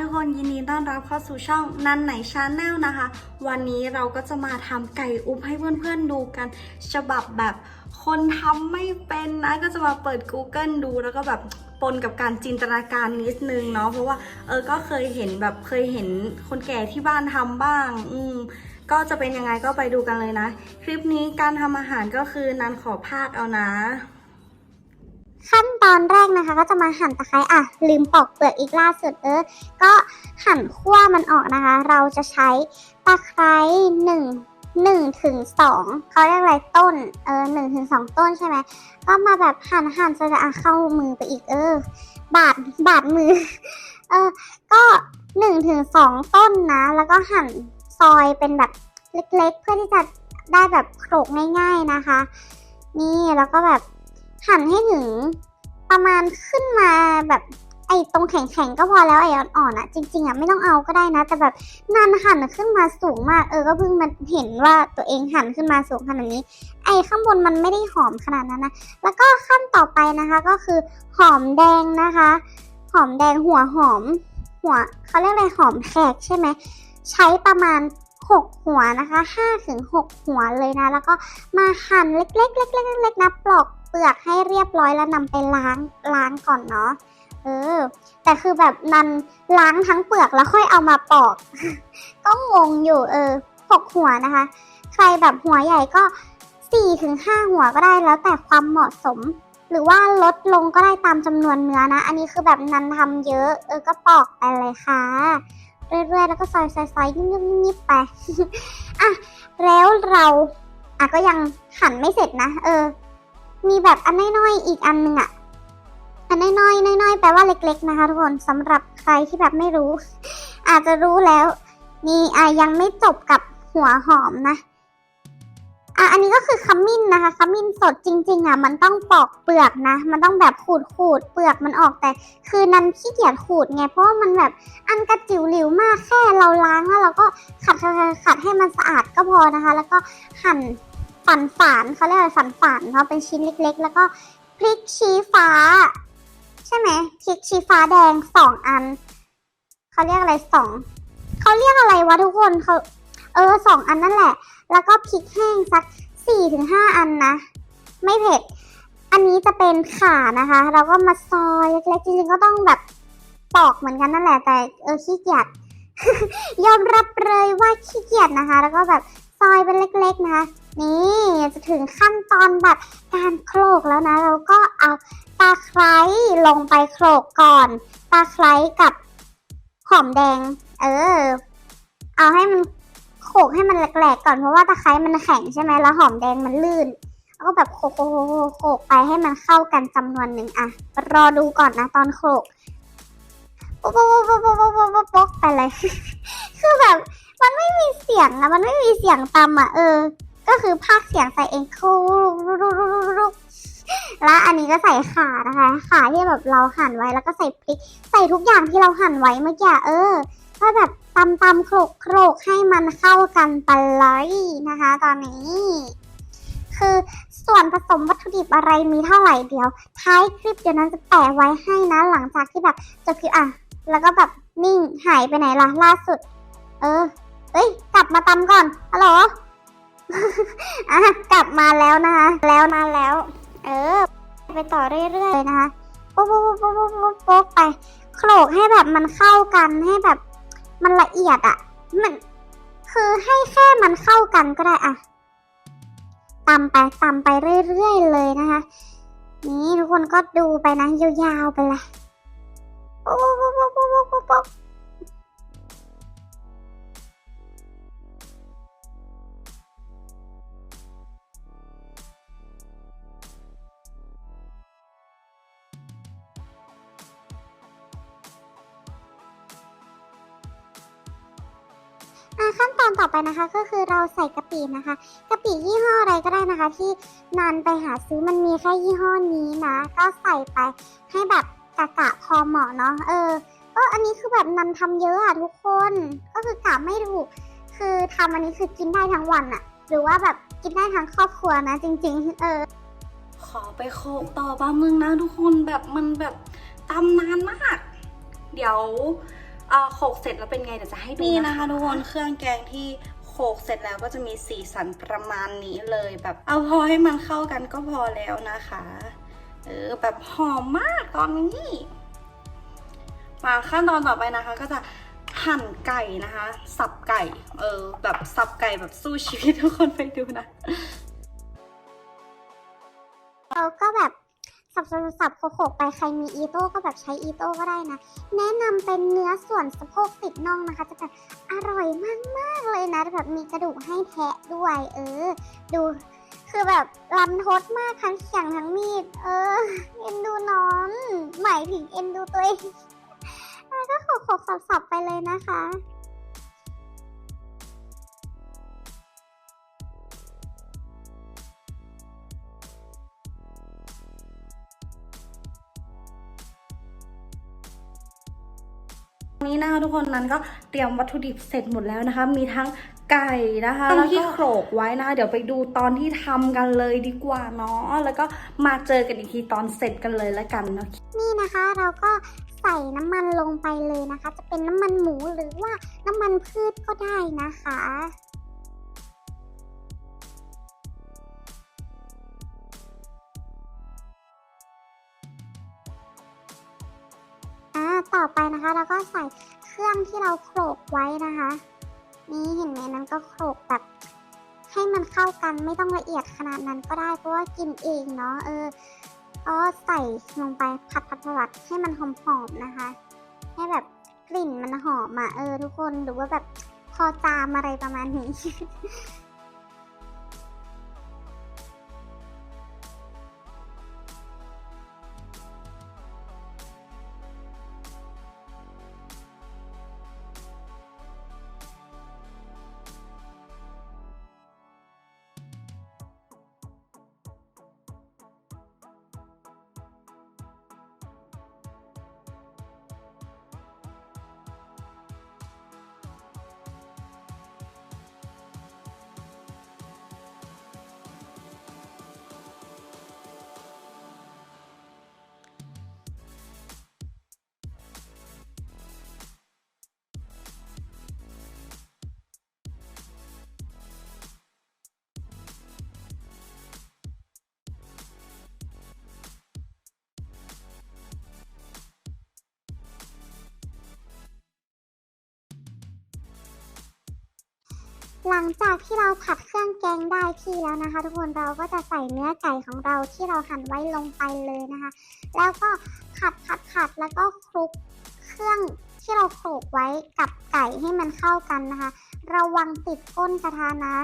ทุกคนยินดีต้อนรับเข้าสู่ช่องนันไหนชาแนลนะคะ วันนี้เราก็จะมาทำไก่อุบให้เพื่อนๆดูกันฉบับแบบคนทำไม่เป็นนะ ก็จะมาเปิด Google ดูแล้วก็แบบปนกับการจินตนาการนิดนึงเนาะเพราะว่าเออก็เคยเห็นแบบเคยเห็นคนแก่ที่บ้านทำบ้าง อืมก็จะเป็นยังไงก็ไปดูกันเลยนะ คลิปนี้การทำอาหารก็คือนันขอภาคเอานะ ขั้นตอนแรกนะคะ ก็จะมาหั่นตะไคร้อะลืมปอกเปลือกอีกล่าสุดเออ ก็หั่นขั้วมันออกนะคะ เราจะใช้ตะไคร้หนึ่งหนึ่งถึงสองเขาเรียกอะไรต้นเออหนึ่งถึงสองต้นใช่ไหมก็มาแบบหั่นหั่นจะอะเข้ามือไปอีกเออ บาดบาดมือ เออ ก็หนึ่งถึงสองต้นนะ แล้วก็หั่นซอยเป็นแบบเล็กๆ เพื่อที่จะได้แบบโขลกง่าย ๆนะคะ นี่แล้วก็แบบ หั่นให้ถึงประมาณขึ้นมาแบบไอ้ตรงแข็งๆก็พอแล้วไอ้อ่อนๆอะจริงๆอะไม่ต้องเอาก็ได้นะ แต่แบบนานหั่นขึ้นมาสูงมาก เออก็เพิ่งมาเห็นว่าตัวเองหั่นขึ้นมาสูงขนาดนี้ ไอ้ข้างบนมันไม่ได้หอมขนาดนั้นนะแล้วก็ขั้นต่อไปนะคะก็คือหอมแดงนะคะ หอมแดงหัวหอม หัวเขาเรียกอะไรหอมแขกใช่ไหมใช้ประมาณหกหัวนะคะห้าถึงหกหัวเลยนะ แล้วก็มาหั่นเล็กๆเล็กๆเล็กๆนะปลอก ปลือกให้เรียบร้อยแล้วนำไปล้างล้างก่อนเนาะเออ แต่คือแบบนันล้างทั้งเปลือกแล้วค่อยเอามาปอก ก็งงอยู่เออหกหัวนะคะ ใครแบบหัวใหญ่ก็สี่ถึงห้าหัวก็ได้แล้วแต่ความเหมาะสม หรือว่าลดลงก็ได้ตามจำนวนเนื้อนะ อันนี้คือแบบนันทำเยอะ เออก็ปอกไปเลยค่ะเรื่อยๆแล้วก็ซอยๆซอยๆยิบๆๆไปอะแล้วเราอะก็ยังหั่นไม่เสร็จนะ เออ มีแบบอันน้อยๆอีกอันหนึงอะอันน้อยๆน้อยๆแปลว่าเล็ก ๆ นะคะทุกคนสำหรับใครที่แบบไม่รู้ อาจจะรู้แล้วนี่อะยังไม่จบกับหัวหอมนะอะอันนี้ก็คือขมิ้นนะคะขมิ้นสดจริง ๆอะมันต้องปอกเปลือกนะ มันต้องแบบขูดขูดๆเปลือกมันออกแต่ คือนันขี้เกียจขูดไงเพราะว่ามันแบบอันกระจิ๋วหลิวมากแค่เราล้างแล้วเราก็ขัดขัดขัดให้มันสะอาดก็พอนะคะ แล้วก็หั่น ฝันฝานเขาเรียกอะไรฝันฝานเขาเป็นชิ้นเล็ก ๆ แล้วก็พริกชี้ฟ้า ใช่ไหมพริกชี้ฟ้าแดงสองอันเขาเรียกอะไรสองเขาเรียกอะไรวะทุกคนเขาเออสองอันนั่นแหละ แล้วก็พริกแห้งสักสี่ถึงห้าอันนะ ไม่เผ็ด อันนี้จะเป็นข่านะคะ เราก็มาซอยเล็กๆจริงๆก็ต้องแบบปอกเหมือนกันนั่นแหละแต่เออขี้เกียจยอมรับเลยว่าขี้เกียจนะคะ แล้วก็แบบ อยเป็นเล็กๆนะนี่จะถึงขั้นตอนแบบการโคลกแล้วนะ เราก็เอาตาไคร้ลงไปโคลกก่อน ตาไคร้กับหอมแดง เออ เอาให้มันโขกให้มันแหลกๆก่อนเพราะว่าตาไคร้มันแข็งใช่ไหมแล้วหอมแดงมันลื่นแล้ก็แบบโขกโขกโขกไปให้มันเข้ากันจำนวนหนึ่งอะรอดูก่อนนะตอนโขกโป๊กโป๊กโป๊กโป๊กโป๊กไปเลยคือแบบ มันไม่มีเสียงอะมันไม่มีเสียงตำอะเออ ก็คือพากย์เสียงใส่เองคูแล้วอันนี้ก็ใส่ขานะคะ ขาที่แบบเราหั่นไว้แล้วก็ใส่พริก ใส่ทุกอย่างที่เราหั่นไว้เมื่อกี้เออก็แบบตำตำโขลกโขลกให้มันเข้ากันไปเลยนะคะ ตอนนี้ คือส่วนผสมวัตถุดิบอะไรมีเท่าไหร่เดี๋ยว ท้ายคลิปเดี๋ยวนั้นจะแปะไว้ให้นะ หลังจากที่แบบจบคลิปอะ แล้วก็แบบนิ่งหายไปไหนล่ะล่าสุด เออ เอ้ย กลับมาตำก่อนฮัลโหลอะกลับมาแล้วนะคะ แล้วมาแล้ว เออ ไปต่อเรื่อยๆเลยนะคะโป๊ะโป๊ะโป๊ะโป๊ะโป๊ะโป๊ะไปโขลกให้แบบมันเข้ากันให้แบบ มันละเอียดอะ่ะ มัน คือให้แค่มันเข้ากันก็ได้อะตำไปตำไปเรื่อยๆเลยนะคะ นี่ทุกคนก็ดูไปนะยาวๆไปเลยโป๊ะโป๊ะโป๊ะโป๊ะโป๊ะโป๊ะ ต่อไปนะคะ ก็คือเราใส่กะปินะคะกะปิยี่ห้ออะไรก็ได้นะคะ ที่นานไปหาซื้อมันมีแค่ยี่ห้อนี้นะ ก็ใส่ไปให้แบบกะกะพอเหมาะเนาะเออก็อันนี้คือแบบนันทำเยอะอะทุกคนก็คือกะไม่ถูก คือทำอันนี้คือกินได้ทั้งวันอะหรือว่าแบบกินได้ทั้งครอบครัวนะ จริง ๆ เออ ขอไปโขกต่อบ้างมึงนะทุกคนแบบมันแบบตำนานมาก เดี๋ยว อ่าโขลกเสร็จแล้วเป็นไงเดี๋ยวจะให้ดูนี่นะคะทุกคนเครื่องแกงที่โขลกเสร็จแล้วก็จะมีสีสันประมาณนี้เลยแบบเอาพอให้มันเข้ากันก็พอแล้วนะคะ เออแบบหอมมากตอนนี้มาขั้นตอนต่อไปนะคะ ก็จะหั่นไก่นะคะ สับไก่ เออ แบบสับไก่แบบสู้ชีวิตทุกคนไปดูนะเราก็แบบ สับสับสับโขกๆไปใครมีอีโต้ก็แบบใช้อีโต้ก็ได้นะ แนะนำเป็นเนื้อส่วนสะโพกติดน่องนะคะ จะแบบอร่อยมากๆเลยนะแบบมีกระดูกให้แทะด้วย เออ ดู คือแบบรันทดมากทั้งเขียงทั้งมีด เออ เอ็นดูน้องหมายถึงเอ็นดูตัวเองแล้วก็โขกๆสับๆไปเลยนะคะ นนี้นะคะทุกคนนั้นก็เตรียมวัตถุดิบเสร็จหมดแล้วนะคะ มีทั้งไก่นะคะแล้วที่โขลกไว้นะคะเดี๋ยวไปดูตอนที่ทำกันเลยดีกว่าเนาะแล้วก็มาเจอกันอีกทีตอนเสร็จกันเลยแล้วกันเนาะนี่นะคะเราก็ใส่น้ำมันลงไปเลยนะคะ จะเป็นน้ำมันหมูหรือว่าน้ำมันพืชก็ได้นะคะ นะคะเราก็ใส่เครื่องที่เราโขลกไว้นะคะ นี่เห็นไหมนั้นก็โขลกแบบให้มันเข้ากันไม่ต้องละเอียดขนาดนั้นก็ได้เพราะว่ากินเองเนาะเออก็ใส่ลงไปผัดผัดผัดให้มันหอมๆนะคะ ให้แบบกลิ่นมันหอมอะเออทุกคนหรือว่าแบบพอจามอะไรประมาณนี้ หลังจากที่เราผัดเครื่องแกงได้ที่แล้วนะคะ ทุกคนเราก็จะใส่เนื้อไก่ของเราที่เราหั่นไว้ลงไปเลยนะคะ แล้วก็ผัดผัดผัดแล้วก็คลุกเครื่องที่เราโขลกไว้กับไก่ให้มันเข้ากันนะคะ ระวังติดก้นกระทะนะ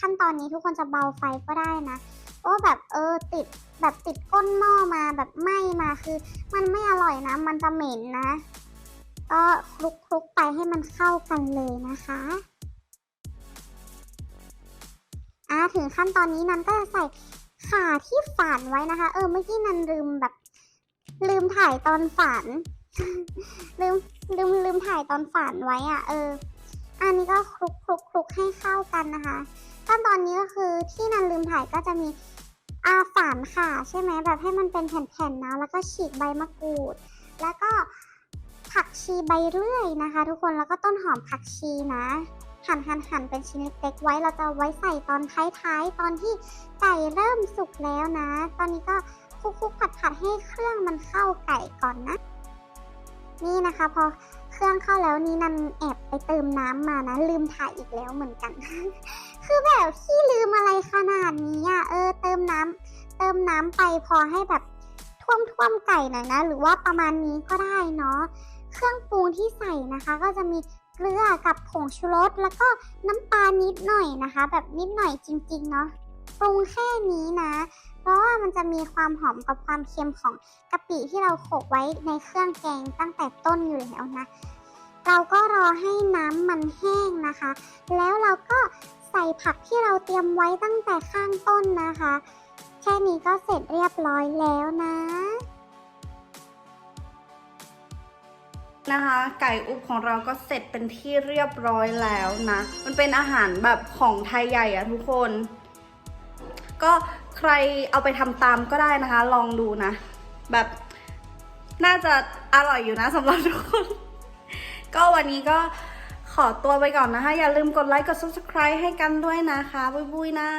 ขั้นตอนนี้ทุกคนจะเบาไฟก็ได้นะเพราะว่าแบบเออติดแบบติดก้นหม้อมาแบบไหม้มาคือ มันไม่อร่อยนะ มันจะเหม็นนะ ก็คลุกคลุกไปให้มันเข้ากันเลยนะคะ อ่าถึงขั้นตอนนี้นันก็จะใส่ขาที่ฝานไว้นะคะ เออเมื่อกี้นันลืมแบบ ลืมถ่ายตอนฝานลืมลืมลืมถ่ายตอนฝานไว้อะ เออ อันนี้ก็คลุกคลุกคลุกให้เข้ากันนะคะ ขั้นตอนนี้ก็คือที่นันลืมถ่ายก็จะมีอาฝานข่าใช่ไหมแบบให้มันเป็นแผ่นๆนะแล้วก็ฉีกใบมะกรูด แล้วก็ผักชีใบเลื่อยนะคะ ทุกคนแล้วก็ต้นหอมผักชีนะ หั่นหั่นหั่นเป็นชิ้นเล็กๆไว้ เราจะไว้ใส่ตอนท้ายๆ ตอนที่ไก่เริ่มสุกแล้วนะ ตอนนี้ก็คลุกๆผัดๆให้เครื่องมันเข้าไก่ก่อนนะ นี่นะคะพอเครื่องเข้าแล้วนี่นันแอบไปเติมน้ำมานะ ลืมถ่ายอีกแล้วเหมือนกัน คือแบบที่ลืมอะไรขนาดนี้อะเออ เติมน้ำเติมน้ำไปพอให้แบบท่วมท่วมไก่หน่อยนะ หรือว่าประมาณนี้ก็ได้เนาะเครื่องปรุงที่ใส่นะคะ ก็จะมี เกลือกับผงชูรสแล้วก็น้ำปลานิดหน่อยนะคะ แบบนิดหน่อยจริงๆเนาะปรุงแค่นี้นะ เพราะว่ามันจะมีความหอมกับความเค็มของกะปิที่เราโขลกไว้ในเครื่องแกงตั้งแต่ต้นอยู่แล้วนะ เราก็รอให้น้ำมันแห้งนะคะ แล้วเราก็ใส่ผักที่เราเตรียมไว้ตั้งแต่ข้างต้นนะคะ แค่นี้ก็เสร็จเรียบร้อยแล้วนะ นะคะ ไก่อุบของเราก็เสร็จเป็นที่เรียบร้อยแล้วนะ มันเป็นอาหารแบบของไทยใหญ่อะทุกคน ก็ใครเอาไปทำตามก็ได้นะคะ ลองดูนะ แบบน่าจะอร่อยอยู่นะสำหรับทุกคน ก็วันนี้ก็ขอตัวไปก่อนนะคะ อย่าลืมกดไลค์ กด subscribe ให้กันด้วยนะคะ บุยบุยๆนะ